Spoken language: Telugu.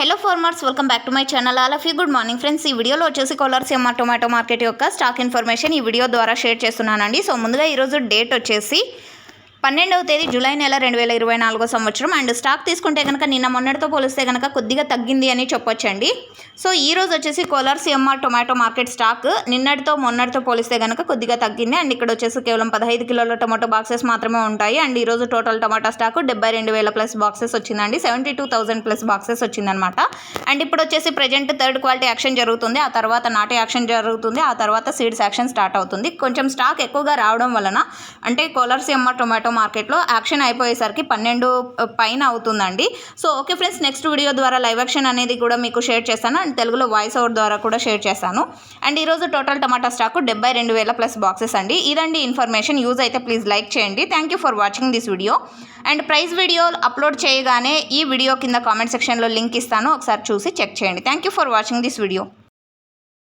Hello farmers welcome back to my channel all good morning friends ఈ వీడియోలో వచ్చేసి కోలార్సియమ్మ టొమాటో మార్కెట్ యొక్క స్టాక్ ఇన్ఫర్మేషన్ ఈ వీడియో ద్వారా షేర్ చేస్తున్నానండి. సో ముందుగా ఈరోజు డేట్ వచ్చేసి పన్నెండవ తేదీ జూలై నెల రెండు వేల ఇరవై నాలుగో సంవత్సరం. అండ్ స్టాక్ తీసుకుంటే కనుక నిన్న మొన్నటితో పోలిస్తే కనుక కొద్దిగా తగ్గింది అని చెప్పొచ్చండి. సో ఈ రోజు వచ్చేసి కోలార్సియమ్మ టొమాటో మార్కెట్ స్టాక్ నిన్నటితో మొన్నటితో పోలిస్తే కనుక కొద్దిగా తగ్గింది. అండ్ ఇక్కడ వచ్చేసి కేవలం పదహైదు కిలోల టొమాటో బాక్సెస్ మాత్రమే ఉంటాయి. అండ్ ఈరోజు టోటల్ టొమాటో స్టాక్ డెబ్బై రెండు వేల ప్లస్ బాక్సెస్ వచ్చిందండి. Seventy two thousand plus boxes వచ్చిందనమాట అండ్ ఇప్పుడు వచ్చేసి ప్రజెంట్ థర్డ్ క్వాలిటీ యాక్షన్ జరుగుతుంది. ఆ తర్వాత నాటి యాక్షన్ జరుగుతుంది. ఆ తర్వాత సీడ్స్ యాక్షన్ స్టార్ట్ అవుతుంది. కొంచెం స్టాక్ ఎక్కువగా రావడం వలన అంటే కోలార్సియమ్మ టొమాటో మార్కెట్లో యాక్షన్ అయిపోయేసరికి పన్నెండు పైన అవుతుందండి. So okay friends next video ద్వారా లైవ్ యాక్షన్ అనేది కూడా మీకు షేర్ చేస్తాను. అండ్ తెలుగులో వాయిస్ ఓవర్ ద్వారా కూడా షేర్ చేస్తాను. అండ్ ఈరోజు టోటల్ టమాటా స్టాక్ డెబ్బై రెండు వేల ప్లస్ బాక్సెస్ అండి. ఇదండి ఇన్ఫర్మేషన్ యూజ్ అయితే ప్లీజ్ లైక్ చేయండి. Thank you for watching this video and price video upload చేయగానే ఈ వీడియో కింద కామెంట్ సెక్షన్లో లింక్ ఇస్తాను. ఒకసారి చూసి చెక్ చేయండి. Thank you for watching this video